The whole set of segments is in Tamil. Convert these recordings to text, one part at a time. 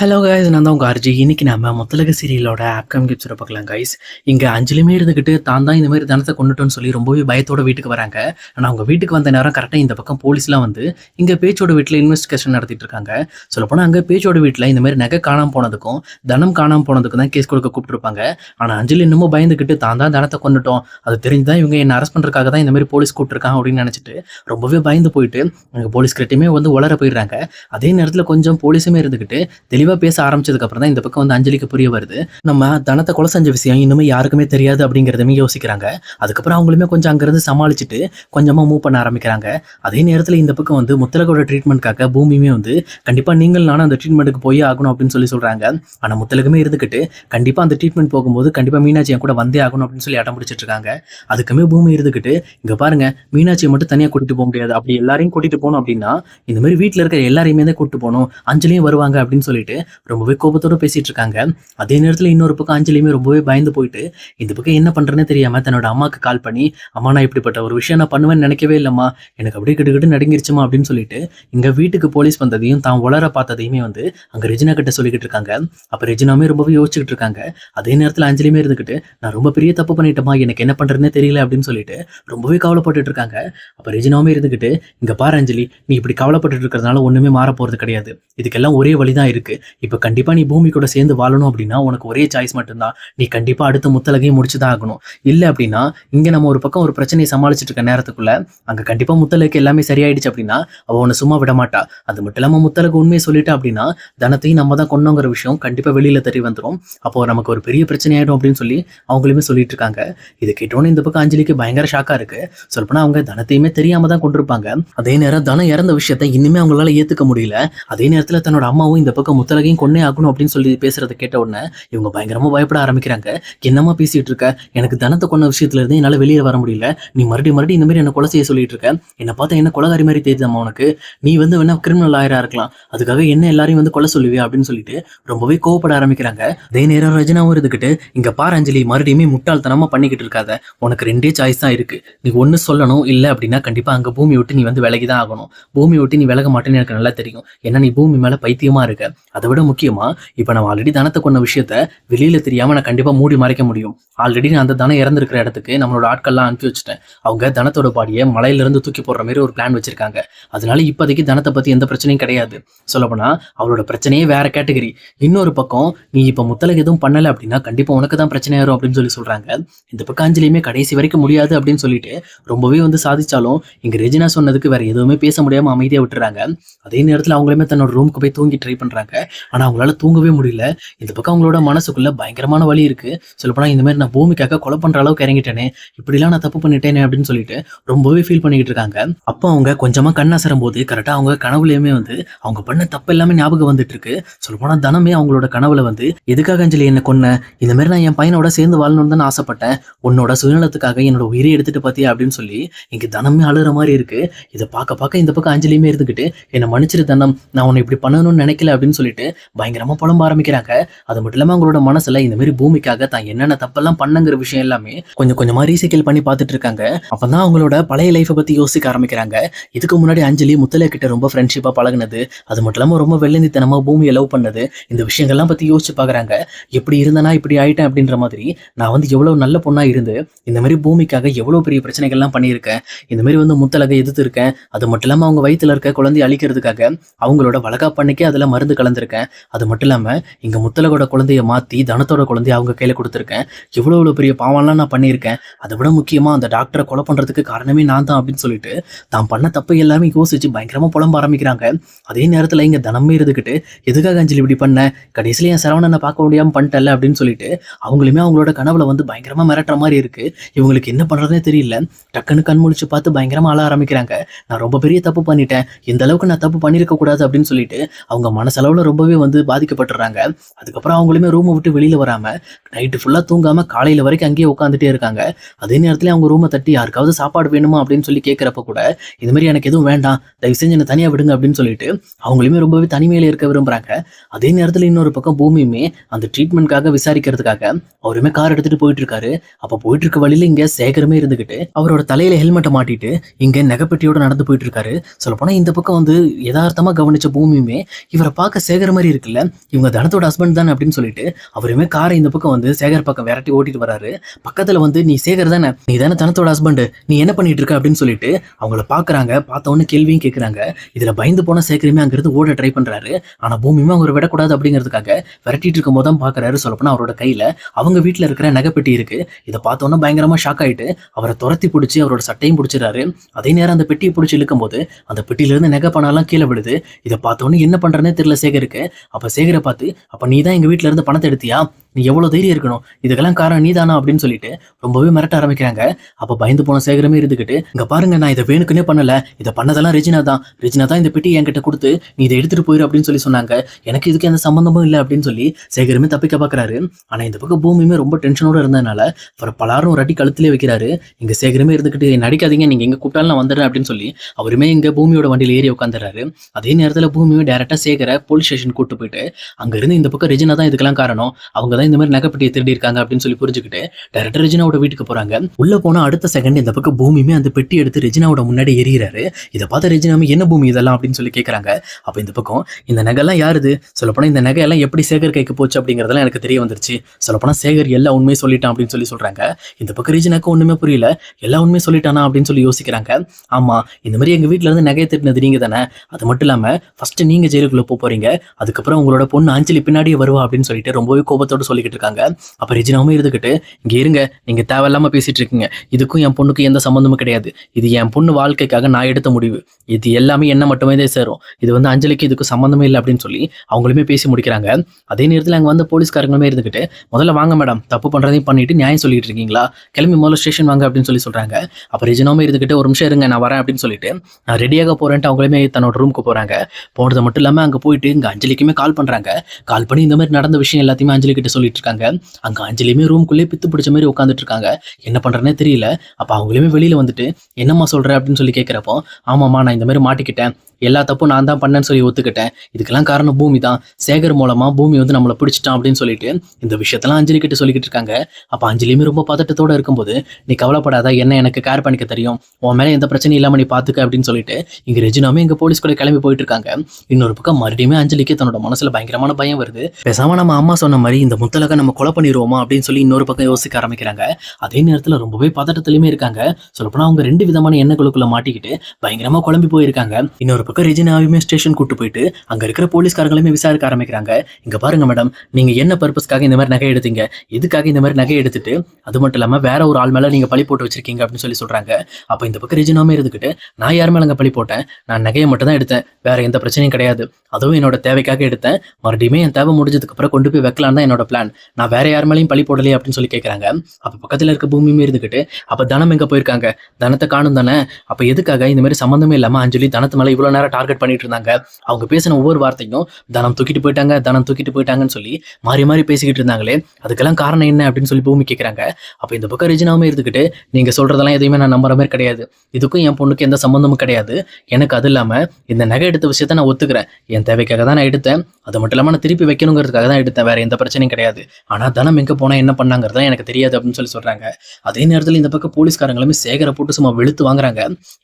ஹலோ கைஸ் நான் தான் உங்கள் அர்ஜி இன்னைக்கு நம்ம முத்தலக சீரியலோட ஆப்கம் கிப்ஸோட பார்க்கலாம் கைஸ் இங்கே அஞ்சலியுமே இருந்துக்கிட்டு தான் தான் இந்த மாதிரி தனத்தை கொண்டுட்டோன்னு சொல்லி ரொம்பவே பயத்தோட வீட்டுக்கு வராங்க. ஆனால் அவங்க வீட்டுக்கு வந்த நேரம் கரெக்டாக இந்த பக்கம் போலீஸ்லாம் வந்து இங்கே பேச்சோட வீட்டில் இன்வெஸ்டிகேஷன் நடத்திட்டு இருக்காங்க. சொல்லப்போனால் அங்கே பேச்சோட வீட்டில் இந்த மாதிரி நகை காணாமல் போனதுக்கும் தனம் காணாமல் போனதுக்கும் தான் கேஸ் கொடுக்க கூப்பிட்டுருப்பாங்க. ஆனால் அஞ்சலி இன்னமும் பயந்துக்கிட்டு தான் தான் தனத்தை கொண்டுட்டோம். அது தெரிஞ்சு தான் இவங்க என்ன அரெஸ்ட் பண்ணுறதுக்காக தான் இந்த மாதிரி போலீஸ் கூப்பிட்டுருக்காங்க அப்படின்னு நினச்சிட்டு ரொம்பவே பயந்து போயிட்டு அங்கே போலீஸ்கிட்டயுமே வந்து உளர போயிடுறாங்க. அதே நேரத்தில் கொஞ்சம் போலீஸுமே இருந்துக்கிட்டு தெளிவாக பேச ஆரம்பிச்சதுக்கப்புறம் தான் இந்த பக்கம் வந்து அஞ்சலிக்கு புரிய வருது. நம்ம தனத்தை கொலை செஞ்ச விஷயம் இன்னுமே யாருக்குமே தெரியாது அப்படிங்கிறதுமே யோசிக்கிறாங்க. அதுக்கப்புறம் அவங்களுமே கொஞ்சம் அங்கேருந்து சமாளிச்சுட்டு கொஞ்சமாக மூவ் பண்ண ஆரம்பிக்கிறாங்க. அதே நேரத்தில் இந்த பக்கம் வந்து முத்தலகோட ட்ரீட்மெண்ட்காக பூமியுமே வந்து கண்டிப்பாக நீங்கள் நானும் அந்த ட்ரீட்மெண்ட்டுக்கு போய் ஆகணும் அப்படின்னு சொல்லி சொல்கிறாங்க ஆனால் முத்தலகுமே இருந்துக்கிட்டு கண்டிப்பாக அந்த ட்ரீட்மெண்ட் போகும்போது கண்டிப்பாக மீனாட்சி என் கூட வந்தே ஆகணும் அப்படின்னு சொல்லி அடம் பிடிச்சிட்டு இருக்காங்க. அதுக்குமே பூமி இருந்துக்கிட்டு இங்கே பாருங்க மீனாட்சியை மட்டும் தனியாக கூட்டிட்டு போக முடியாது. அப்படி எல்லாரையும் கூட்டிட்டு போகணும் அப்படின்னா இந்த மாதிரி வீட்டில் இருக்கிற எல்லாரையுமே தான் கூட்டிட்டு போகணும். அஞ்சலியும் வருவாங்க அப்படின்னு சொல்லிட்டு ரொம்பவே கோபத்தோட பேசிட்டு இருக்காங்க அதே நேரத்தில் இன்னொரு பக்கம் அஞ்சலியுமே ரொம்பவே பயந்து போயிட்டு இந்த பக்கம் என்ன பண்றேன்னு தெரியாமல் தன்னோட அம்மாவுக்கு கால் பண்ணி அம்மா நான் இப்படிப்பட்ட ஒரு விஷயம் நான் பண்ணுவேன்னு நினைக்கவே இல்லைம்மா. எனக்கு அப்படியே கிட்டுக்கிட்டு நடுங்கிருச்சுமா? அப்படின்னு சொல்லிட்டு இங்கே வீட்டுக்கு போலீஸ் வந்ததையும் தான் உளர பார்த்ததையுமே வந்து அங்கே ரெஜினா கிட்ட சொல்லிக்கிட்டு இருக்காங்க. அப்போ ரெஜினாமே ரொம்பவே யோசிச்சுக்கிட்டு இருக்காங்க. அதே நேரத்தில் அஞ்சலியுமே இருந்துக்கிட்டு நான் ரொம்ப பெரிய தப்பு பண்ணிட்டேமா எனக்கு என்ன பண்றதுன்னே தெரியல. அப்படின்னு சொல்லிட்டு ரொம்பவே கவலைப்பட்டுட்டு இருக்காங்க. அப்போ ரெஜினாவுமே இருந்துக்கிட்டு இங்கே பாரு அஞ்சலி நீ இப்படி கவலைப்பட்டுட்டு இருக்கிறதுனால ஒன்றுமே மாற போகிறது கிடையாது. இதுக்கெல்லாம் ஒரே வழி தான் இருக்கு. இப்போ கண்டிப்பா நீ பூமி கூட சேர்ந்து வாழணும் அப்படின்னா உனக்கு ஒரே சாய்ஸ் மட்டும்தான். நீ கண்டிப்பா அடுத்த முத்தலகையும் முடிச்சுதான் ஆகணும். இல்ல அப்படின்னா இங்க நம்ம ஒரு பக்கம் ஒரு பிரச்சனையை சமாளிச்சுட்டு இருக்க நேரத்துக்குள்ள அங்க கண்டிப்பா முத்தலகு எல்லாமே சரியாயிடுச்சு அப்படின்னா அவள் உன்னை சும்மா விட மாட்டா. அது மட்டும் இல்லாம முத்தலகு உண்மையை சொல்லிட்டா அப்படின்னா தனத்தையும் நம்ம தான் கொண்டோங்கிற விஷயம் கண்டிப்பா வெளியில தெரிய வந்துடும் அப்போ நமக்கு ஒரு பெரிய பிரச்சனை ஆயிடும் அப்படின்னு சொல்லி அவங்களுமே சொல்லிட்டு இருக்காங்க. இது கேட்டோன்னு இந்த பக்கம் அஞ்சலிக்கு பயங்கர ஷாக்கா இருக்கு. சொல்லப்போனால் அவங்க தனத்தையுமே தெரியாமல் தான் கொண்டிருப்பாங்க. அதே நேரம் தனம் இறந்த விஷயத்த இன்னுமே அவங்களால ஏத்துக்க முடியல. அதே நேரத்துல தன்னோட அம்மாவும் இந்த பக்கம் முத்தலகையும் கொன்னே ஆகணும் அப்படின்னு சொல்லி பேசுறத கேட்ட உடனே இவங்க பயங்கரமா பயப்பட ஆரம்பிக்கிறாங்க. என்னமா பேசிட்டு இருக்க? எனக்கு தனத்தை கொன்ன விஷயத்துல இருந்து என்னால வெளியே வர முடியல. நீ மறுபடியும் மறுபடியும் இந்த மாதிரி என்ன கொலை செய்ய சொல்லிட்டு இருக்க? என்ன பார்த்தா என்ன கொலகாரி மாதிரி தெரியுதாமா உனக்கு? நீ வந்து வேணா கிரிமினல் ஆயரா இருக்கலாம். அதுக்காக என்ன எல்லாரையும் வந்து கொலை சொல்லுவியா அப்படின்னு சொல்லிட்டு ரொம்பவே கோவப்பட ஆரம்பிக்கிறாங்க. அதே நேரம் ரஜினாவும் இருந்துகிட்டு இங்க பார் அஞ்சலி மறுபடியுமே முட்டாள்தனமா பண்ணிக்கிட்டு இருக்காத. உனக்கு ரெண்டே சாய்ஸ் தான் இருக்கு. நீ ஒன்னு சொல்லணும் இல்ல அப்படின்னா கண்டிப்பா அங்க பூமி விட்டு நீ வந்து விலகி தான் ஆகணும். பூமி விட்டு நீ விலக மாட்டேன்னு எனக்கு நல்லா தெரியும். ஏன்னா நீ பூமி மேல பைத்தியமா இருக்க. அதை விட முக்கியமா இப்போ நம்ம ஆல்ரெடி தனத்தை கொண்ட விஷயத்த வெளியில தெரியாம நான் கண்டிப்பா மூடி மறைக்க முடியும். ஆல்ரெடி நான் அந்த தனம் இறந்துருக்கிற இடத்துக்கு நம்மளோட ஆட்கள்லாம் அனுப்பி வச்சுட்டேன். அவங்க தனத்தோட பாடியை மலையில இருந்து தூக்கி போடுற மாதிரி ஒரு பிளான் வச்சிருக்காங்க. அதனால இப்போதைக்கு தனத்தை பத்தி எந்த பிரச்சனையும் கிடையாது. சொல்லப்போனா அவளோட பிரச்சனையே வேற கேட்டகரி இன்னொரு பக்கம் நீ இப்ப முத்தலகு எதுவும் பண்ணல அப்படின்னா கண்டிப்பா உனக்கு தான் பிரச்சனை வரும் அப்படின்னு சொல்லி சொல்றாங்க. இந்த பக்கம் அஞ்சலியுமே கடைசி வரைக்கும் முடியாது அப்படின்னு சொல்லிட்டு ரொம்பவே வந்து சாதிச்சாலும் இங்க ரெஜினா சொன்னதுக்கு வேற எதுவுமே பேச முடியாம அமைதியா விட்டுறாங்க. அதே நேரத்தில் அவங்களுமே தன்னோட ரூமுக்கு போய் தூங்கி ட்ரை பண்றாங்க. ஆனா அவங்களால தூங்கவே முடியல. இந்த பக்கம் அவங்களோட மனசுக்குள்ள பயங்கரமான வலி இருக்கு. சொல்லப்போனா இந்த மாதிரி நான் பூமிக்காக கொலை பண்ற அளவுக்கு இறங்கிட்டேனே இப்படிலாம் நான் தப்பு பண்ணிட்டேனே அப்படின்னு சொல்லிட்டு ரொம்பவே ஃபீல் பண்ணிக்கிட்டு இருக்காங்க. அப்போ அவங்க கொஞ்சமா கண்ணசரும் போது கரெக்டா அவங்க கனவுலயுமே வந்து அவங்க பண்ண தப்பு எல்லாமே ஞாபகம் வந்துட்டு இருக்கு. சொல்லப்போனா தனமே அவங்களோட கனவுல வந்து எதுக்காக அஞ்சலி என்ன கொன்ன? இந்த மாதிரி நான் என் பையனோட சேர்ந்து வாழணும்னு தான் ஆசைப்பட்டேன். உன்னோட சுயநலத்துக்காக என்னோட உயிரை எடுத்துட்டு பாத்தியா? அப்படின்னு சொல்லி இங்க தனமே அழுற மாதிரி இருக்கு. இதை பார்க்க பார்க்க இந்த பக்கம் அஞ்சலியுமே இருந்துக்கிட்டு என்னை மன்னிச்சிரு தனம் நான் உன்னை இப்படி பண்ணணும்னு நினைக்கல அப்படின்னு சொல்லிட்டு பயங்கரமா புலம்ப ஆரம்பிக்கிறாங்க. அது மட்டும் இல்லாம அவங்களோட மனசுல இந்த மாதிரி பூமிக்காக தான் என்னென்ன தப்பெல்லாம் பண்ணுங்கிற விஷயம் எல்லாமே கொஞ்சம் கொஞ்சமா ரீசைக்கிள் பண்ணி பார்த்துட்டு இருக்காங்க. அப்பதான் அவங்களோட பழைய லைஃப்பை பத்தி யோசிக்க ஆரம்பிக்கிறாங்க. இதுக்கு முன்னாடி அஞ்சலி முத்தலை கிட்ட ரொம்ப ஃப்ரெண்ட்ஷிப்பாக பழகினது. அது மட்டும் இல்லாம ரொம்ப வெள்ளந்தித்தனமாக பூமியை லவ் பண்ணது. இந்த விஷயங்கள்லாம் பத்தி யோசிச்சு பாக்குறாங்க எப்படி இருந்தனா இப்படி ஆயிட்டேன் அப்படின்ற மாதிரி நான் வந்து எவ்வளவு நல்ல பொண்ணா இருந்து இந்த மாதிரி பூமிக்காக எவ்வளவு பெரிய பிரச்சனைகள்லாம் பண்ணியிருக்கேன். இந்த மாதிரி வந்து முத்தலகை எதிர்த்து இருக்கேன். அது மட்டும் இல்லாம அவங்க வயித்துல இருக்க குழந்தைய அழிக்கிறதுக்காக அவங்களோட வழக்கா பண்ணிக்கே அதுல மருந்து கலந்துருக்கேன். அது மட்டும் இல்லாமல் இங்கே முத்தலகோட குழந்தைய மாத்தி தனத்தோட குழந்தைய அவங்க கையில் கொடுத்துருக்கேன். எவ்வளவு எவ்வளவு பெரிய பாவம்லாம் நான் பண்ணியிருக்கேன். அதை விட முக்கியமா அந்த டாக்டரை கொலை பண்றதுக்கு காரணமே நான் தான் அப்படின்னு சொல்லிட்டு தான் பண்ண தப்பை எல்லாமே யோசிச்சு பயங்கரமா புலம்ப ஆரம்பிக்கிறாங்க. அதே நேரத்துல இங்கே தனமே இருந்துக்கிட்டு எதுக்காக அஞ்சலி இப்படி பண்ண? கடைசியில என் சரவணனை பார்க்க முடியாம பண்ணிட்டல அப்படின்னு சொல்லிட்டு அவங்களுமே அவங்களோட கனவுல வந்து பயங்கரமா மிரட்டுற மாதிரி இருக்கு. இவங்களுக்கு என்ன பண்ணுறதுனே தெரியல. டக்குன்னு கண் முழிச்சு பார்த்து பயங்கரமா அழ ஆரம்பிக்கிறாங்க. நான் ரொம்ப பெரிய தப்பு பண்ணிட்டேன். இந்த அளவுக்கு நான் தப்பு பண்ணியிருக்க கூடாது அப்படின்னு சொல்லிட்டு அவங்க மனசளவுல ரொம்பவே வந்து பாதிக்கப்பட்டுறாங்க. அதுக்கப்புறம் அவங்களுமே ரூமை விட்டு வெளியில் வராமல் நைட்டு ஃபுல்லாக தூங்காமல் காலையில் வரைக்கும் அங்கேயே உட்காந்துட்டே இருக்காங்க. அதே நேரத்தில் அவங்க ரூமை தட்டி யாருக்காவது சாப்பாடு வேணுமா அப்படின்னு சொல்லி கேட்குறப்ப கூட இது மாதிரி எனக்கு எதுவும் வேண்டாம். தயவு செஞ்சு என்னை தனியாக விடுங்க அப்படின்னு சொல்லிட்டு அவங்களுமே ரொம்பவே தனிமையில் இருக்க விரும்புகிறாங்க அதே நேரத்தில் இன்னொரு பக்கம் பூமியுமே அந்த ட்ரீட்மெண்ட்காக விசாரிக்கிறதுக்காக அவருமே கார் எடுத்துட்டு போயிட்டு இருக்காரு அப்போ போயிட்டு இருக்க வழியில் இங்கே சேகரமே இருந்துக்கிட்டு அவரோட தலையில் ஹெல்மெட்டை மாட்டிட்டு இங்கே நகைப்பெட்டியோட நடந்து போயிட்டு இருக்காரு சொல்லப்போனால் இந்த பக்கம் வந்து யதார்த்தமாக கவனிச்ச பூமியுமே இவரை பார்க்க சேகர் சேகர் மாதிரி இருக்குல்ல? இவங்க தனத்தோட ஹஸ்பண்ட் தானே அப்படின்னு சொல்லிட்டு அவருமே காரை இந்த பக்கம் வந்து சேகர் பக்கம் விரட்டி ஓட்டிட்டு வராரு பக்கத்துல வந்து நீ சேகர் தானே? நீ தானே தனத்தோட ஹஸ்பண்ட் நீ என்ன பண்ணிட்டு இருக்க? அப்படின்னு சொல்லிட்டு அவங்கள பாக்குறாங்க பார்த்த உடனே கேள்வியும் கேட்கறாங்க இதுல பயந்து போன சேகருமே அங்கிருந்து ஓட ட்ரை பண்றாரு. ஆனா பூமியுமே அவரை விடக்கூடாது அப்படிங்கிறதுக்காக விரட்டிட்டு இருக்கும் போது தான் பாக்குறாரு சொல்லப்போனா அவரோட கையில. அவங்க வீட்டுல இருக்கிற நகைப்பெட்டி இருக்கு. இதை பார்த்தோன்னா பயங்கரமா ஷாக் ஆயிட்டு அவரை துரத்தி பிடிச்சி அவரோட சட்டையும் பிடிச்சிடறாரு. அதே நேரம் அந்த பெட்டியை பிடிச்சி இழுக்கும் போது அந்த பெட்டியில இருந்து நகை பணம்லாம் கீழே விழுது. இதை பார்த்தோன்னே என்ன பண்றேனே தெரியல சேகருக்கு. அப்ப சேகரை பார்த்து அப்ப நீ தான் எங்க வீட்டிலேருந்து பணத்தை எடுத்தியா? நீ எவ்வளோ தைரியம் இருக்கணும்? இதுக்கெல்லாம் காரணம் நீ தானா அப்படின்னு சொல்லிட்டு ரொம்பவே மிரட்ட ஆரம்பிக்கிறாங்க. அப்போ பயந்து போன சேகரமே இருந்துக்கிட்டு இங்கே பாருங்க நான் இதை வேணுக்குன்னே பண்ணல. இதை பண்ணதெல்லாம் ரெஜினா தான். ரெஜினா தான் இந்த பெட்டி என்கிட்ட கொடுத்து நீ இதை எடுத்துட்டு போயிரு அப்படின்னு சொல்லி சொன்னாங்க. எனக்கு இதுக்கு எந்த சம்மந்தமும் இல்லை அப்படின்னு சொல்லி சேகரமே தப்பிக்க பார்க்குறாரு ஆனால் இந்த பக்கம் பூமியுமே ரொம்ப டென்ஷனோட இருந்ததுனால அப்புறம் பலாரும் ஒரு அடி கழுத்திலே வைக்கிறாரு. இங்கே சேகரமே இருந்துக்கிட்டு நடிக்காதீங்க நீங்கள் எங்கே கூப்பிட்டாலும் நான் வந்துடுறேன் அப்படின்னு சொல்லி அவருமே இங்கே பூமியோட வண்டியில் ஏறி உட்காந்துறாரு அதே நேரத்தில் பூமியும் டேரெக்டாக சேகரை போலீஸ் ஸ்டேஷன் கூட்டு போயிட்டு அங்கேருந்து இந்த பக்கம் ரெஜினா தான் இதுக்கெல்லாம் காரணம். அவங்க தான் இந்த மாதிரி நகைப்பட்டியை திருடி இருக்காங்க அப்படின்னு சொல்லி புரிஞ்சுக்கிட்டு டேரக்டர் ரெஜினாவோட வீட்டுக்கு போறாங்க. உள்ள போன அடுத்த செகண்ட் இந்த பக்கம் பூமியுமே அந்த பெட்டி எடுத்து ரெஜினாவோட முன்னாடி எரியிறாரு இதை பார்த்த ரெஜினாமே என்ன பூமி இதெல்லாம்? அப்படின்னு சொல்லி கேட்கறாங்க அப்ப இந்த பக்கம் இந்த நகைலாம் யாருது சொல்லப்போனா இந்த நகையெல்லாம் எப்படி சேகர் கைக்கு போச்சு? அப்படிங்கறதெல்லாம் எனக்கு தெரிய வந்துருச்சு. சொல்லப்போனா சேகர் எல்லா உண்மையும் சொல்லிட்டான் அப்படின்னு சொல்லி சொல்றாங்க. இந்த பக்கம் ரெஜினாக்கு ஒண்ணுமே புரியல. எல்லா உண்மையும் சொல்லிட்டானா அப்படின்னு சொல்லி யோசிக்கிறாங்க. ஆமா இந்த மாதிரி எங்க வீட்டுல இருந்து நகையை திட்டினது நீங்க தானே. அது மட்டும் இல்லாம ஃபர்ஸ்ட் நீங்க ஜெயிலுக்குள்ள போறீங்க. அதுக்கப்புறம் உங்களோட பொண்ணு அஞ்சலி பின்னாடியே வருவா அப்படின்னு சொல்லிட்டு ரொம்பவே கோபத்தோட சொல்லிக்கிட்டு இருக்காங்க அப்ப ரெஜினாவும் இருந்துகிட்டு இங்க இருங்க நீங்க தேவையில்லாம பேசிட்டு இருக்கீங்க இதுக்கும் என் பொண்ணுக்கு எந்த சம்மந்தமும் கிடையாது. இது என் பொண்ணு வாழ்க்கைக்காக நான் எடுத்த முடிவு. இது எல்லாமே என்ன மட்டுமே தான் சேரும். இது வந்து அஞ்சலிக்கு இதுக்கு சம்மந்தமே இல்லை அப்படின்னு சொல்லி அவங்களுமே பேசி முடிக்கிறாங்க. அதே நேரத்தில் அங்கே வந்து போலீஸ்காரங்களுமே இருந்துகிட்டு முதல்ல வாங்க மேடம். தப்பு பண்றதையும் பண்ணிட்டு நியாயம் சொல்லிட்டு இருக்கீங்களா கிளம்பி முதல்ல ஸ்டேஷன் வாங்க அப்படின்னு சொல்லி சொல்றாங்க. அப்ப ரெஜினாவும் இருந்துக்கிட்டு ஒரு நிமிஷம் இருங்க நான் வரேன் அப்படின்னு சொல்லிட்டு நான் ரெடியாக போறேன்ட்டு அவங்களுமே தன்னோட ரூமுக்கு போறாங்க. போனது மட்டும் இல்லாம அங்க போயிட்டு இங்க அஞ்சலிக்குமே கால் பண்றாங்க. கால் பண்ணி இந்த மாதிரி நடந்த விஷயம் எல்லாத்தையுமே அஞ்சலி கிட்ட சொல்லிட்டு இருக்காங்க அங்க அஞ்சலியுமே ரூம்குள்ளே பித்து பிடிச்ச மாதிரி உட்காந்துட்டு இருக்காங்க என்ன பண்றேனே தெரியல. அப்ப அவங்களுமே வெளியில வந்துட்டு என்னம்மா சொல்ற? அப்படின்னு சொல்லி கேட்கிறப்போ ஆமாம்மா நான் இந்த மாதிரி மாட்டிக்கிட்டேன். எல்லா தப்பும் நான் தான் பண்ணேன்னு சொல்லி ஒத்துக்கிட்டேன். இதுக்கெல்லாம் காரணம் பூமி தான். சேகர் மூலமா பூமி வந்து நம்மளை பிடிச்சிட்டான் அப்படின்னு சொல்லிட்டு இந்த விஷயத்தெல்லாம் அஞ்சலி கிட்ட சொல்லிக்கிட்டு இருக்காங்க அப்ப அஞ்சலியுமே ரொம்ப பதட்டத்தோட இருக்கும்போது நீ கவலைப்படாத என்ன எனக்கு கேர் பண்ணிக்க தெரியும். உன் மேல எந்த பிரச்சனையும் இல்லாம நீ பாத்துக்க அப்படின்னு சொல்லிட்டு இங்க ரெஜினாமே எங்க போலீஸ் கூட கிளம்பி போயிட்டு இருக்காங்க இன்னொரு பக்கம் மறுபடியுமே அஞ்சலிக்கு தன்னோட மனசுல பயங்கரமான பயம் வருது. பேசாம நம்ம அம்மா சொன்ன மாதிரி இந்த முத்தலக நம்ம கொலை பண்ணிடுவோமா அப்படின்னு சொல்லி இன்னொரு பக்கம் யோசிக்க ஆரம்பிக்கிறாங்க. அதே நேரத்தில் ரொம்பவே பதட்டத்திலுமே இருக்காங்க. சொல்லப்போனா அவங்க ரெண்டு விதமான எண்ணங்களுக்குள்ள மாட்டிக்கிட்டு பயங்கரமா குழம்பி போயிருக்காங்க. இன்னொரு பக்கம் ரெஜினாவையுமே ஸ்டேஷன் கூட்டு போயிட்டு அங்க இருக்கிற போலீஸ்காரங்களுமே விசாரிக்க ஆரம்பிக்கிறாங்க. இங்க பாருங்க மேடம் நீங்க என்ன பர்பஸ்க்காக இந்த மாதிரி நகை எடுத்தீங்க? எதுக்காக இந்த மாதிரி நகை எடுத்துட்டு? அது மட்டும் இல்லாம வேற ஒரு ஆள் மேல நீங்க பழி போட்டு வச்சிருக்கீங்க அப்படின்னு சொல்லி சொல்றாங்க. அப்ப இந்த பக்கம் ரெஜினாமே இருந்துக்கிட்டு நான் யார் மேலங்க பழி போட்டேன்? நான் நகையை மட்டும் தான் எடுத்தேன். வேற எந்த பிரச்சனையும் கிடையாது. அதுவும் என்னோட தேவைக்காக எடுத்தேன். மறுபடியுமே என் தேவை முடிஞ்சதுக்கு அப்புறம் கொண்டு போய் வைக்கலாம் தான் என்னோட பிளான் நான் வேற யார் மேலேயும் பழி போடலையே அப்படின்னு சொல்லி கேட்கறாங்க அப்போ பக்கத்துல இருக்க பூமியுமே இருந்துக்கிட்டு அப்போ தனம் எங்கே போயிருக்காங்க? தனத்தை காணும் தானே? அப்போ எதுக்காக இந்த மாதிரி சம்மந்தமே இல்லாமல் அஞ்சலி தனத்து மேலே இவ்வளவு நேரம் டார்கெட் பண்ணிட்டு இருந்தாங்க? அவங்க பேசின ஒவ்வொரு வார்த்தையும் தனம் தூக்கிட்டு போயிட்டாங்க தனம் தூக்கிட்டு போயிட்டாங்கன்னு சொல்லி மாறி மாறி பேசிக்கிட்டு இருந்தாங்களே அதுக்கெல்லாம் காரணம் என்ன அப்படின்னு சொல்லி பூமி கேட்கறாங்க அப்போ இந்த பக்கம் ரெஜினாவுமே இருந்துக்கிட்டு நீங்க சொல்றதெல்லாம் எதையுமே நான் நம்புற மாதிரி கிடையாது. இதுக்கும் என் பொண்ணுக்கு எந்த சம்மந்தமும் கிடையாது. எனக்கு அது இல்லாம இந்த நகை எடுத்த விஷயத்த நான் ஒத்துக்கிறேன். என் தேவைக்காக தான் நான் எடுத்தேன். அது மட்டும் இல்லாமல் நான் திருப்பி வைக்கணுங்கிறதுக்காக தான் எடுத்தேன். வேற எந்த பிரச்சனையும் கிடையாது. ஆனா தனம் எங்கே போனா என்ன பண்ணாங்கிறதா எனக்கு தெரியாது அப்படின்னு சொல்லி சொல்றாங்க. அதே நேரத்தில் இந்த பக்கம் போலீஸ்காரங்களுமே சேகரை போட்டு சும்மா வெளுத்து வாங்குறாங்க.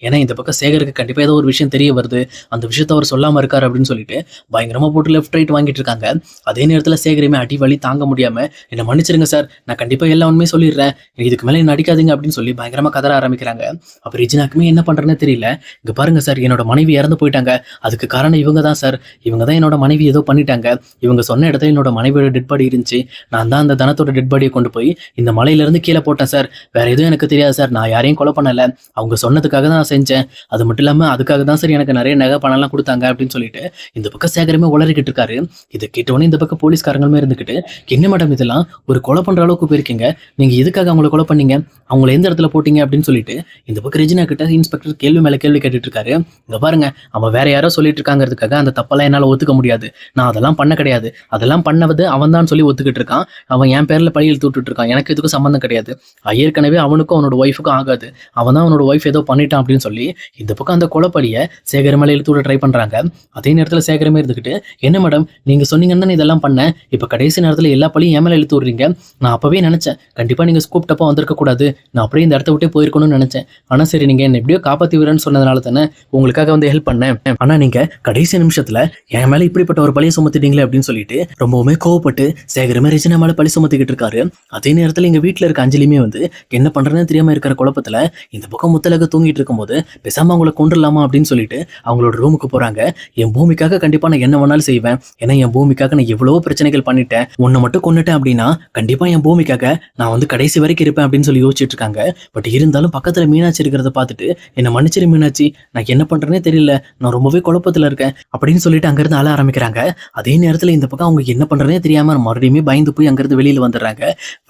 ஏன்னா இந்த பக்கம் சேகருக்கு கண்டிப்பா ஏதோ ஒரு விஷயம் தெரிய வருது. அந்த விஷயத்த அவர் சொல்லாம இருக்காரு அப்படின்னு சொல்லிட்டு பயங்கரமா போட்டு லெஃப்ட் ரைட் வாங்கிட்டு இருக்காங்க. அதே நேரத்துல சேகரையுமே அடி வழி தாங்க முடியாம என்ன மன்னிச்சிருங்க சார். நான் கண்டிப்பா எல்லா உண்மையும் சொல்லிடுறேன். இதுக்கு மேல என்ன அடிக்காதீங்க அப்படின்னு சொல்லி பயங்கரமா கதற ஆரம்பிக்கிறாங்க. அப்ப ரிஜினாக்குமே என்ன பண்றேன்னு தெரியல. இங்க பாருங்க சார். என்னோட மனைவி இறந்து போயிட்டாங்க. அதுக்கு காரணம் இவங்க தான் சார். இவங்க தான் என்னோட மனைவி ஏதோ பண்ணிட்டாங்க. இவங்க சொன்ன இடத்துல என்னோட மனைவியோட டெட் பாடி இருந்துச்சு. நான் தான் அந்த தனத்தோட டெட் பாடியை கொண்டு போய் இந்த மலையில இருந்து கீழே போட்டேன் சார் வேற எதுவும் எனக்கு தெரியாது சார் நான் யாரையும் கொலை பண்ணல. அவங்க சொன்னதுக்காக தான் நான் செஞ்சேன். அது மட்டும் இல்லாம அதுக்காக தான் சார் எனக்கு நிறைய நகை பணம்லாம் கொடுத்தாங்க அப்படின்னு சொல்லிட்டு இந்த பக்கம் சேகரமே உளறிக்கிட்டு இருக்காரு. இதை கேட்டவொடனே இந்த பக்கம் போலீஸ்காரங்களுமே இருந்துக்கிட்டு என்ன மேடம் இதெல்லாம்? ஒரு கொலை பண்ற அளவுக்கு போயிருக்கீங்க. நீங்க எதுக்காக அவங்கள கொலை பண்ணீங்க? அவங்கள எந்த இடத்துல போட்டீங்க? அப்படின்னு சொல்லிட்டு இந்த பக்கம் ரெஜினா கிட்ட இன்ஸ்பெக்டர் கேள்வி மேல கேள்வி கேட்டுட்டு இருக்காரு. இங்கே பாருங்க அவன் வேற யாரோ சொல்லிட்டு இருக்காங்கிறதுக்காக அந்த தப்பெல்லாம் என்னால ஒத்துக்க முடியாது. நான் அதெல்லாம் பண்ண கிடையாது. அதெல்லாம் பண்ணவது அவன் தான் சொல்லி ஒத்துக்க எடுத்துக்கிட்டு இருக்கான். அவன் என் பேரில் பழி இழுத்து இருக்கான். எனக்கு இதுக்கும் சம்மந்தம் கிடையாது. ஏற்கனவே அவனுக்கும் அவனோட ஒய்ஃபுக்கும் ஆகாது. அவன் தான் அவனோட ஒய்ஃப் ஏதோ பண்ணிட்டான் அப்படின்னு சொல்லி இந்த பக்கம் அந்த கொலைப்பழியை சேகர் மேலே இழுத்து விட ட்ரை பண்ணுறாங்க அதே நேரத்தில் சேகரமே இருந்துக்கிட்டு என்ன மேடம் நீங்கள் சொன்னீங்கன்னு இதெல்லாம் பண்ணேன். இப்போ கடைசி நேரத்தில் எல்லா பழியும் என் மேலே இழுத்து விடுறீங்க. நான் அப்போவே நினச்சேன். கண்டிப்பாக நீங்கள் கூப்பிட்டப்போ வந்திருக்க கூடாது. நான் அப்படியே இந்த இடத்த விட்டே போயிருக்கணும்னு நினச்சேன். ஆனால் சரி நீங்கள் என்ன எப்படியோ காப்பாற்றி விடுறேன்னு சொன்னதுனால தானே உங்களுக்காக வந்து ஹெல்ப் பண்ணேன். ஆனால் நீங்கள் கடைசி நிமிஷத்தில் என் மேலே இப்படிப்பட்ட ஒரு பழியை சுமத்திட்டீங்களே அப்படின்னு சொல்லிட்டு ரொம்பவுமே கோவப்பட்டு சேகர் சேகரமே ரெஜினா மேல பழி சுமத்திக்கிட்டு இருக்காரு. அதே நேரத்துல எங்க வீட்ல இருக்க அஞ்சலியுமே வந்து என்ன பண்றதுன்னு தெரியாம இருக்கிற குழப்பத்தில் இந்த பக்கம் முத்தலக தூங்கிட்டு இருக்கும்போது பேசாமல் அவங்கள கொண்டுடலாமா அப்படின்னு சொல்லிட்டு அவங்களோட ரூமுக்கு போறாங்க. என் பூமிக்காக கண்டிப்பா நான் என்ன வேணாலும் செய்வேன். ஏன்னா என் பூமிக்காக நான் எவ்வளவோ பிரச்சனைகள் பண்ணிட்டேன். உன்னை மட்டும் கொண்டுட்டேன் அப்படின்னா கண்டிப்பா என் பூமிக்காக நான் வந்து கடைசி வரைக்கும் இருப்பேன் அப்படின்னு சொல்லி யோசிச்சுட்டு இருக்காங்க. பட் இருந்தாலும் பக்கத்துல மீனாட்சி இருக்கிறத பார்த்துட்டு என்னை மன்னிச்சிரு மீனாட்சி. நான் என்ன பண்றேனே தெரியல. நான் ரொம்பவே குழப்பத்துல இருக்கேன். அப்படின்னு சொல்லிட்டு அங்கேருந்து அழ ஆரம்பிக்கிறாங்க. அதே நேரத்துல இந்த பக்கம் அவங்க என்ன பண்றதே தெரியாம மறுபடியும் பயந்து போய் அங்கிருந்து வெளியில வந்துடுறாங்க.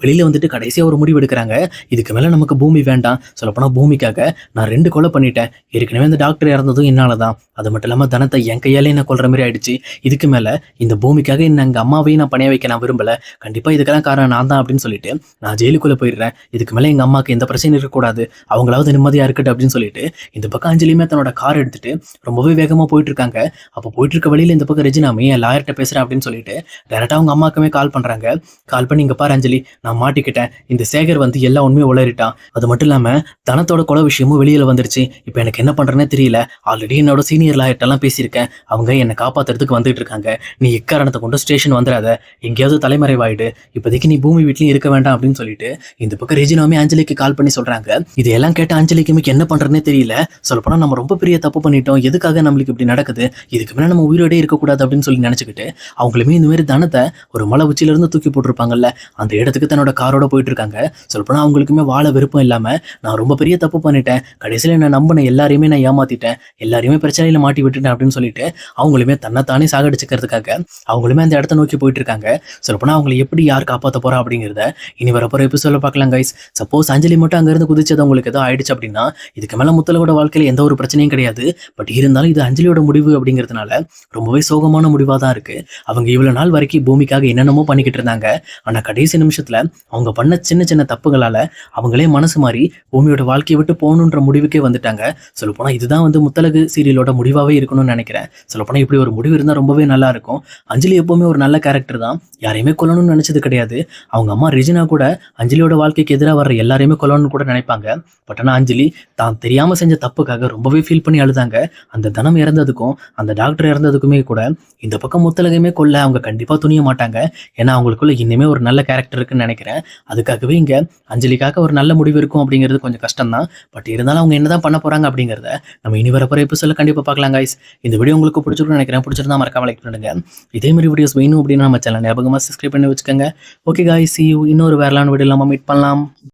வெளியில வந்துட்டு கடைசியா ஒரு முடிவு எடுக்கிறாங்க. இதுக்கு மேல நமக்கு பூமி வேண்டாம். சொல்லப்போனா பூமிக்காக நான் ரெண்டு கொலை பண்ணிட்டேன். ஏற்கனவே இந்த டாக்டர் இறந்ததும் என்னாலதான். அது மட்டும் இல்லாமல் தனத்தை என் கையாலே நான் கொள்கிற மாதிரி ஆயிடுச்சு. இதுக்கு மேல இந்த பூமிக்காக என்ன எங்க அம்மாவையும் நான் பணிய வைக்க நான் விரும்பல. கண்டிப்பா இதுக்கெல்லாம் காரணம் நான் தான் அப்படின்னு சொல்லிட்டு நான் ஜெயிலுக்குள்ளே போயிடுறேன். இதுக்கு மேலே எங்க அம்மாவுக்கு எந்த பிரச்சனையும் இருக்கக்கூடாது. அவங்களாவது நிம்மதியா இருக்கட்டும் அப்படின்னு சொல்லிட்டு இந்த பக்கம் அஞ்சலியுமே தன்னோட கார் எடுத்துட்டு ரொம்பவே வேகமாக போயிட்டு இருக்காங்க. அப்போ போயிட்டு இருக்க வழியில் இந்த பக்கம் ரெஜினாமே லாயர்கிட்ட பேசுகிறேன் அப்படின்னு சொல்லிட்டு டேரெக்டாக அவங்க அம்மாக்குமே கால் பண்றாங்க. கால் பண்ணி இங்க பாரு அஞ்சலி நான் மாட்டிக்கிட்டேன். இந்த சேகர் வந்து எல்லா உண்மையும் உளறிட்டான் அது மட்டும் இல்லாம தனத்தோட கொலை விஷயமும் வெளியில வந்துருச்சு. இப்போ எனக்கு என்ன பண்றேனே தெரியல. ஆல்ரெடி என்னோட சீனியர் லாயர்ட்டெல்லாம் பேசியிருக்கேன். அவங்க என்னை காப்பாத்துறதுக்கு வந்துட்டு இருக்காங்க. நீ எக்காரணத்தை கொண்டு ஸ்டேஷன் வந்துடாத எங்கேயாவது தலைமறைவாயிடு. இப்போதைக்கு நீ பூமி வீட்லயும் இருக்க வேண்டாம் அப்படின்னு சொல்லிட்டு இந்த பக்கம் ரெஜினாமே அஞ்சலிக்கு கால் பண்ணி சொல்றாங்க. இதெல்லாம் கேட்ட அஞ்சலிக்குமே என்ன பண்றதுனே தெரியல. சொல்லப்போனா நம்ம ரொம்ப பெரிய தப்பு பண்ணிட்டோம். எதுக்காக நம்மளுக்கு இப்படி நடக்குது? இதுக்கு மேலே நம்ம உயிரோடே இருக்கக்கூடாது அப்படின்னு சொல்லி நினச்சிக்கிட்டு அவங்களுமே இந்த மாதிரி தனத்தை ஒரு மலை உச்சியில இருந்து தூக்கி போட்டிருப்பாங்கல்ல அந்த இடத்துக்கு தன்னோட காரோட போயிட்டு இருக்காங்க சொல்லப்போனால் அவங்களுக்குமே வாழ விருப்பம் இல்லாமல் நான் ரொம்ப பெரிய தப்பு பண்ணிட்டேன். கடைசியில் நான் நம்பின எல்லாரையுமே நான் ஏமாத்திட்டேன். எல்லாரையுமே பிரச்சனையில் மாட்டி விட்டுட்டேன் அப்படின்னு சொல்லிட்டு அவங்களுமே தன்னைத்தானே சாகடிச்சுக்கிறதுக்காக அவங்களுமே அந்த இடத்த நோக்கி போயிட்டு இருக்காங்க சொல்லப்போனால் அவங்களை எப்படி யார் காப்பாற்ற போறா அப்படிங்கிறத இனி வரப்போற எபிசோட பார்க்கலாம் கைஸ் சப்போஸ் அஞ்சலி மட்டும் அங்கேருந்து குதிச்சது அவங்களுக்கு ஏதோ ஆயிடுச்சு அப்படின்னா இதுக்கு மேலே முத்தலோட வாழ்க்கையில் எந்த ஒரு பிரச்சனையும் கிடையாது. பட் இருந்தாலும் இது அஞ்சலியோட முடிவு அப்படிங்கிறதுனால ரொம்பவே சோகமான முடிவாக தான் இருக்கு. அவங்க இவ்வளோ நாள் வரைக்கும் பூமிக்காக என்னென்னமோ பண்ணிக்கிட்டு இருந்தாங்க. ஆனால் கடைசி நிமிஷத்தில் அவங்க பண்ண சின்ன சின்ன தப்புகளால் அவங்களே மனசு மாறி பூமியோட வாழ்க்கையை விட்டு போகணுன்ற முடிவுக்கே வந்துட்டாங்க. சொல்லப்போனால் இதுதான் வந்து முத்தலகு சீரியலோட முடிவாகவே இருக்கணும்னு நினைக்கிறேன். சொல்லப்போனால் இப்படி ஒரு முடிவு இருந்தால் ரொம்பவே நல்லா இருக்கும். அஞ்சலி எப்பவுமே ஒரு நல்ல கேரக்டர் தான். யாரையுமே கொல்லணும்னு நினச்சது கிடையாது. அவங்க அம்மா ரிஜினா கூட அஞ்சலியோட வாழ்க்கைக்கு எதிராக வர்ற எல்லாரையுமே கொல்லணும்னு கூட நினைப்பாங்க. பட் ஆனால் அஞ்சலி தான் தெரியாமல் செஞ்ச தப்புக்காக ரொம்பவே ஃபீல் பண்ணி அழுதாங்க. அந்த தனம் இறந்ததுக்கும் அந்த டாக்டர் இறந்ததுக்குமே கூட இந்த பக்கம் முத்தலகமே கொல்ல அவங்க கண்டிப்பாக துணிய மாட்டாங்க. ஏன்னா அவங்களுக்குள்ள இன்னுமே ஒரு நல்ல கேரக்டர் இருக்குன்னு நினைக்கிறேன். அதுக்காகவே இங்கே அஞ்சலிக்காக ஒரு நல்ல முடிவு இருக்கும் அப்படிங்கிறது கொஞ்சம் கஷ்டம் தான் பட் இருந்தாலும் அவங்க என்ன தான் பண்ண போகிறாங்க அப்படிங்கிறத நம்ம இனி வரப்போற எபிசோட கண்டிப்பாக பார்க்கலாம் guys. இந்த வீடியோ உங்களுக்கு பிடிச்சிருக்கும்னு நினைக்கிறேன். பிடிச்சிருந்தா மறக்காம லைக் பண்ணுங்க. இதே மாதிரி வீடியோஸ் வேணும் அப்படின்னு நம்ம சேனல் ஞாபகமாக சப்ஸ்கிரைப் பண்ணி வச்சுக்கோங்க. ஓகே காய்ஸ் யூ இன்னொரு வேறலான வீடியோ நம்ம மீட் பண்ணலாம்.